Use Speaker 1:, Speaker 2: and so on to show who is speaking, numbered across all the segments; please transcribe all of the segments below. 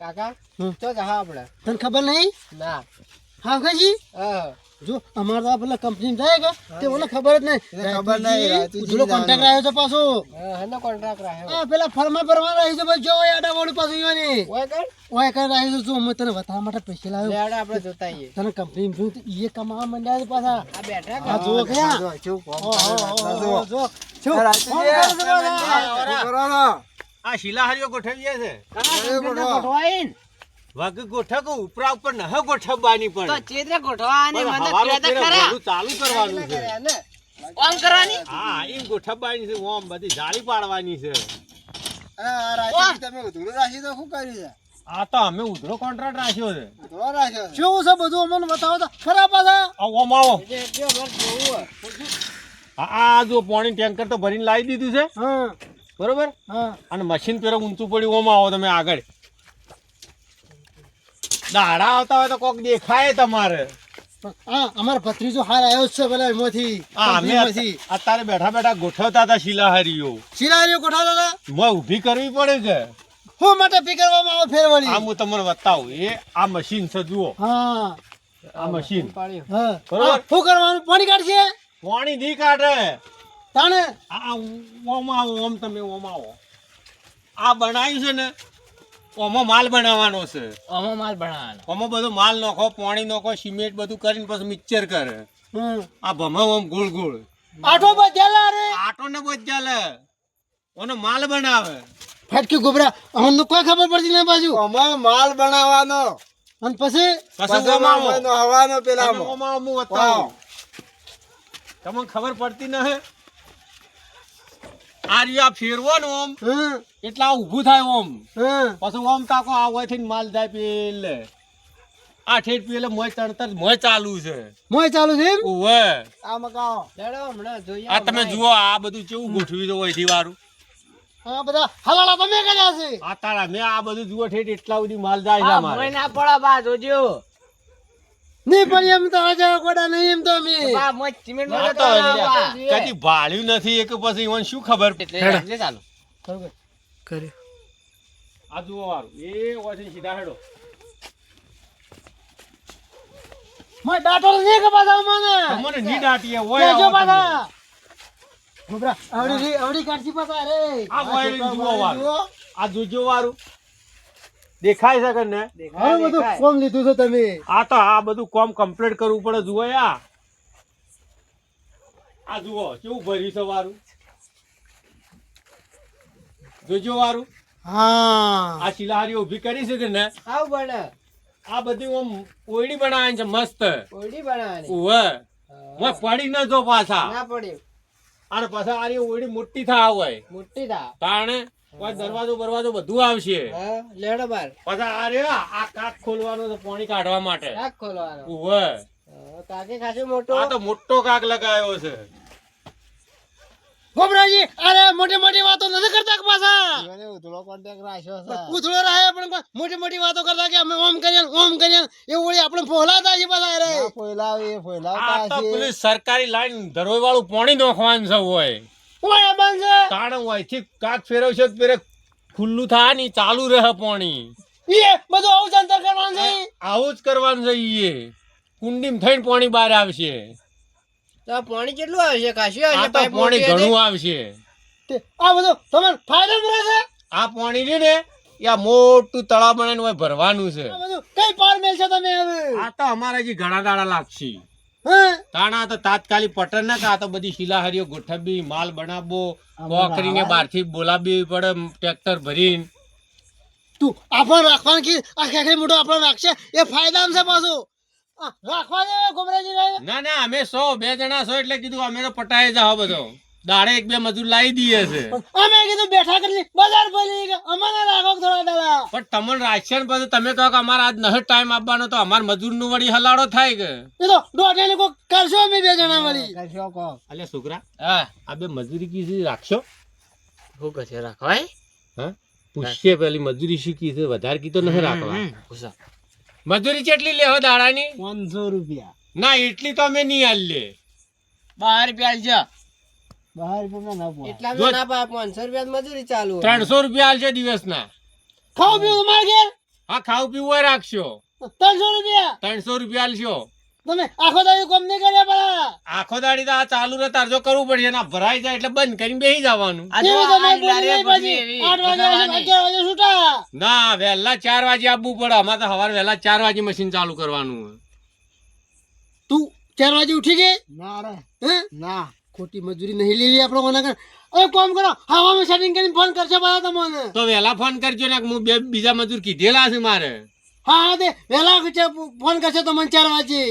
Speaker 1: કાકા
Speaker 2: તો
Speaker 1: ચો જા આપણે.
Speaker 2: તને ખબર નહીં?
Speaker 1: ના.
Speaker 2: હા
Speaker 1: હા
Speaker 2: જો અમારે તો પેલા કંપની જાય કે? તે મને ખબર જ નહીં.
Speaker 3: ખબર નહીં,
Speaker 2: ઉજળો કોન્ટ્રાક્ટ આવ્યો છે પાછો.
Speaker 1: હેનો કોન્ટ્રાક્ટ રાખ્યો.
Speaker 2: આ પેલા ફર્મા ભરવા રહી છે ભાઈ જો આડા વાળું પાછું ઈવાની.
Speaker 1: ઓય કર.
Speaker 2: ઓય કઈ રહી છે. જો હું તને બતાવવા માટે પૈસા લાવ્યો.
Speaker 1: લેવડે આપણે જોતા આઈએ.
Speaker 2: તને કંપની જો તો ઈએ કમાવા માંડ્યા છે પાછા.
Speaker 1: આ બેઠા
Speaker 2: આ જો કયા.
Speaker 3: જો,
Speaker 2: જો
Speaker 3: જો
Speaker 2: જો
Speaker 3: જો
Speaker 2: જો
Speaker 3: જો
Speaker 2: જો. જો.
Speaker 3: આ
Speaker 2: કરે
Speaker 3: કરો
Speaker 4: શિલાહારીઓ ગોઠવીએ છે વગ ગોઠકો ઉપરા ઉપર નહ ગોઠવવાની
Speaker 1: તો
Speaker 4: પણ
Speaker 1: ચેતરે ગોઠવાની મને કહેતા ખરા.
Speaker 4: ચાલુ કરવાનું છે.
Speaker 5: ઓમ કરવાની?
Speaker 4: હા એમ ગોઠવવાની છે ઓમ બધી જાળી પાડવાની છે.
Speaker 3: આ રાતુજી તમે ઉધડું રાખી તો શું કર્યું છે?
Speaker 4: આ તો અમે ઉધરો કોન્ટ્રાક્ટ રાખ્યો છે.
Speaker 3: ઉધડો રાખ્યો
Speaker 2: શું છે બધું? અમને બતાવો તો. ખરા પાછા?
Speaker 4: આ ઓમ આવો. આ જો પાણી ટેન્કર તો ભરીને લાવી દીધું છે.
Speaker 2: હા.
Speaker 4: બરોબર?
Speaker 2: હા.
Speaker 4: અને મશીન પેલો ઊંચું પડ્યું ઓમાં આવો તમે આગળ. દાડા આવતા હોય તો કોક દેખાય તમારે.
Speaker 2: હા અમારો ભત્રીજો હાર આવ્યો છે પેલા એમાંથી
Speaker 4: અમે અત્યારે બેઠા બેઠા ગોઠવતા હતા શિલાહારીઓ.
Speaker 2: શિલાહારીઓ ગોઠવતા હતા?
Speaker 4: મોય ઊભી કરવી પડે કે?
Speaker 2: હું માટે પી કરવામાં આવે ફેરવળી?
Speaker 4: આ હું તમને બતાવું એ આ મશીન છે જુઓ.
Speaker 2: હા.
Speaker 4: આ મશીન બરોબર.
Speaker 2: શું કરવાનું? પાણી કાઢશે
Speaker 4: પાણી દી કાઢે.
Speaker 2: તાણે?
Speaker 4: આ ઓમ આવો ઓમ તમે ઓમ આવો. આ બનાવ્યું છે ને ઓમાં માલ બનાવવાનો છે.
Speaker 5: ઓમો માલ બનાવવાનો.
Speaker 4: ઓમાં બધો માલ નાખો પાણી નાખો સિમેન્ટ બધું કરીને પછી મિક્સર કરે. આ ભમા ઓમ ગોળ ગોળ.
Speaker 2: આઠો બધેલા રે.
Speaker 4: આટો ને બજાલે. ઓનો માલ બનાવે.
Speaker 2: ફટકી ગોબરા અમને કોઈ ખબર પડતી નહીં બાજુ.
Speaker 3: આમાં માલ બનાવવાનો.
Speaker 2: અને પછી?
Speaker 4: પછી ઓમ
Speaker 3: હવાનો પેલા
Speaker 4: ઓમાં ઓમ હું તમને ખબર પડતી ન હે આ રહ્યું ફેરવો ને ઓમ. એટલા ઊભું થાય ઓમ. પછી ઓમ કાકો આ હોય માલ જાય પેલે આ ઠેઠ પેલે મોય તણતર મોય ચાલુ છે.
Speaker 2: મોય ચાલુ છે એમ?
Speaker 4: ઓવે
Speaker 3: આ મકાઓ.
Speaker 1: લેવડો હમણાં જોઈએ
Speaker 4: આ તમે જુઓ આ બધું કેવું ગોઠવી દો હોય વાળું
Speaker 2: હા બધા હલાલા તમે કર્યા છે?
Speaker 4: આ તારા મેં આ બધું જુઓ ઠેઠ એટલા સુધી માલ જાય છે
Speaker 5: આ
Speaker 4: અમારે.
Speaker 5: મોય ના પડા બા જોજો.
Speaker 2: નહીં પણ એમ તો આજે ગોડા નહીં એમ તો અમે.
Speaker 5: બા મોય સિમેન્ટમાં
Speaker 4: તો કદી ભાળ્યું નથી એક પછી ઈવન શું ખબર?
Speaker 5: એટલે ચાલો.
Speaker 2: કર્યું.
Speaker 4: આ જુઓ વાળું એ હોય સીધા હેડો.
Speaker 2: મોય ડાટો નહીં કે પાછા મને.
Speaker 4: તમને ની દાટીએ હોય
Speaker 2: કેજો પાછા. ગોબરા આવડી આવડી કાઢી પાછા અરે.
Speaker 4: આ વાયર જુઓ
Speaker 2: વાયર
Speaker 4: આ જોજો વાળું દેખાય છે કે ને?
Speaker 2: હવે બધું કોમ લીધું છે તમે.
Speaker 4: આ તો આ બધું કોમ કમ્પ્લીટ કરવું પડે જુઓ આ આ જુઓ કેવું ભર્યું છે વારું? જોજો વારું.
Speaker 2: હા.
Speaker 4: આ શિલાહારી ઊભી કરી છે કે ને?
Speaker 1: આવ બને
Speaker 4: આ બધી ઓમ ઓયડી બનાવવાની છે મસ્ત.
Speaker 1: ઓયડી બનાવવાની
Speaker 4: ઉવે.
Speaker 1: હા.
Speaker 4: પડી ન જો પાછા.
Speaker 1: ના પડ્યું
Speaker 4: અને પાછા આરી ઓયડી મોટી થા હોય.
Speaker 1: મોટી થા.
Speaker 4: તાણે કોઈ દરવાજો બરવાજો બધું આવશે.
Speaker 1: બાર.
Speaker 4: પાછા આ રે આ કાક ખોલવાનો છે પાણી કાઢવા માટે.
Speaker 1: કાક ખોલવાનો.
Speaker 4: ઉવે
Speaker 1: કાકે ખાસું મોટો?
Speaker 4: આ તો મોટો કાક લગાયો છે.
Speaker 2: ગોબરાજી અરે મોટી મોટી વાતો નથી કરતા પાછા?
Speaker 3: ઉથળો ઉધડો રાખ્યો છે.
Speaker 2: ઉથળો રહે પણ મોટી મોટી વાતો કરતા કે અમે ઓમ કરીએ ઓમ કરીએ એ વળી આપણે ફોલાતા છે પાછા રે
Speaker 3: આ ફોલાવતા છે ફોયલાવતા
Speaker 4: આ તો
Speaker 3: હશે.
Speaker 4: પેલી સરકારી લાઈન ધરોઈ વાળું પાણી નોખવાનું છે હોય
Speaker 2: ઓય બંધ
Speaker 4: તાણે અહીંથી કાચ ફેરવશે તો પેરે ખુલ્લું થાય ને ચાલુ રહે પાણી.
Speaker 2: એ બધું આવું જ અંતર કરવાનું છે.
Speaker 4: આવું જ કરવાનું છે ઈએ. કુંડીમાં થઈને પાણી બહાર આવશે.
Speaker 1: તો આ પાણી કેટલું આવશે?
Speaker 4: કાશી
Speaker 1: આવશે
Speaker 4: તો પાણી ઘણું આવશે.
Speaker 2: આ બધું તમને ફાયદો મળે છે.
Speaker 4: આ પાણી છે ને એ મોટું તળાવ બનાવીને હોય ભરવાનું છે.
Speaker 2: કઈ પાર છે તમે હવે?
Speaker 4: આ તો અમારા જે ઘણા દાડા લાગશે. તાણા તો તાત્કાલિક પટન ના કા તો બધી શિલાહારીઓ ગોઠવવી માલ બનાવવો કોકરીને બહારથી બોલાવી પડે ટ્રેક્ટર ભરીને.
Speaker 2: તું આપણ રાખવાનું કે આ ખેખરી મોટો આપણ રાખશે? એ ફાયદામાં છે પાછું. રાખવા દે ગોબરાજી
Speaker 4: ના ના અમે સો બે જણા સો એટલે કીધું અમે તો પટાઈ જાવ બધો. દાડે એક બે મજૂર લાવી દઈએ છે.
Speaker 2: અમે કીધું બેઠા કરી બજાર ભરી કે અમારે રાખો થોડા દાડા.
Speaker 4: પણ તમને ને પછી તમે કહો કે અમારે આજ નહીં ટાઈમ આપવાનો તો અમાર મજૂરનું વળી હલાડો થાય કે?
Speaker 2: એ તો દોઢે ને કોઈ કરશો અમે બે જણા વળી.
Speaker 3: કરશો કહો.
Speaker 4: અલે છોકરા
Speaker 5: હા.
Speaker 4: આ બે મજૂરી કીધી રાખશો?
Speaker 5: શું કહે રાખવાય
Speaker 4: હા. પૂછશે પેલી મજૂરી શીખી છે વધારે કીધો નહીં રાખવા. મજૂરી કેટલી લેવો દાડાની?
Speaker 3: પાંચસો રૂપિયા.
Speaker 4: ના એટલી તો અમે નહીં હાલ લે
Speaker 5: બાર રૂપિયા
Speaker 3: બહાર રૂપિયા ના પોહાય.
Speaker 1: એટલા
Speaker 4: જો-
Speaker 1: ના પાય પાંચસો રૂપિયા મજૂરી ચાલુ
Speaker 4: ત્રણસો રૂપિયા હાલશે દિવસના.
Speaker 2: ખાવ પીવું તમારે ઘેર?
Speaker 4: હા ખાવ પીવું હોય રાખશો.
Speaker 2: ત્રણસો રૂપિયા?
Speaker 4: ત્રણસો રૂપિયા આલશો.
Speaker 2: તમે આખો દાડી કોમ નહીં કર્યા પડા
Speaker 4: આખો દાડી તો આ ચાલુ ને તારજો કરવું પડશે. ના ભરાઈ જાય એટલે બંધ કરીને બેસી જવાનું. ના વહેલા ચાર વાગે આવવું પડે. અમારે તો સવારે વહેલા ચાર વાગે મશીન ચાલુ કરવાનું
Speaker 2: તું ચાર વાગે ઉઠી ગઈ?
Speaker 3: ના રે. ના.
Speaker 2: ખોટી મજૂરી નહીં લેવી આપણે મને કર એ કોમ કરો હવામાં સેટિંગ કરીને ફોન કરશે પાછા તમને.
Speaker 4: તો વહેલા ફોન કરજો ને હું બે બીજા મજૂર કીધેલા છે મારે.
Speaker 2: હા હા તે વહેલા ફોન કરશે તો મને ચાર વાગે.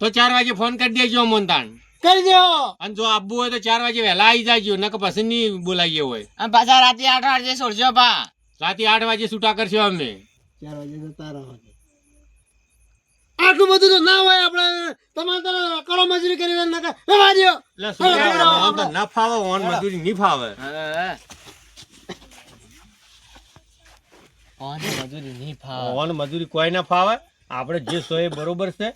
Speaker 4: તો ચાર વાગે ફોન કરી દેજો મોનતાણ
Speaker 2: કરી દો.
Speaker 4: અને જો આવવું હોય તો ચાર વાગે વહેલા આવી જાજો નક પછી નહીં બોલાવીએ હોય.
Speaker 5: અને પાછા રાતે આઠ વાગે છોડજો પા
Speaker 4: રાતે આઠ વાગે છૂટા કરશો અમે.
Speaker 2: ચાર વાગે જતા રહો આટલું બધું તો ના હોય આપણે. તમારે તો કળો મજૂરી કરીને નકર. એ
Speaker 4: દો ના ફાવે ઓન મજૂરી નહીં ફાવે.
Speaker 5: હા. મજૂરી નહીં ફાવે.
Speaker 4: ઓન મજૂરી કોઈ ના ફાવે. આપણે જે સો બરોબર છે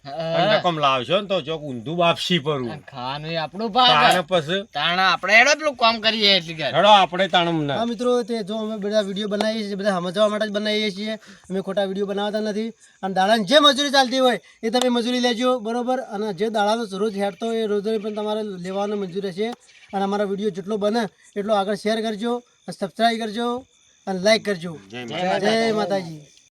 Speaker 4: રકમ લાવશો ને તો ચોક ઊંધું
Speaker 5: બાપસી પરું ખાનું આપણું ભાગ.
Speaker 4: પછી
Speaker 5: તાણા આપણે એડો પેલું કામ કરીએ એટલે
Speaker 4: હેડો આપણે તાણમ ના
Speaker 2: હા મિત્રો તે જો અમે બધા વીડિયો બનાવીએ છીએ બધા સમજવા માટે જ બનાવીએ છીએ. અમે ખોટા વીડિયો બનાવતા નથી. અને દાડાની જે મજૂરી ચાલતી હોય એ તમે મજૂરી લેજો બરોબર? અને જે દાડાનો રોજ હેડતો હોય એ રોજની પણ તમારે લેવાનો મજૂરી છે અને અમારા વીડિયો જેટલો બને એટલો આગળ શેર કરજો સબસ્ક્રાઈબ કરજો અને લાઈક કરજો. જય માતાજી.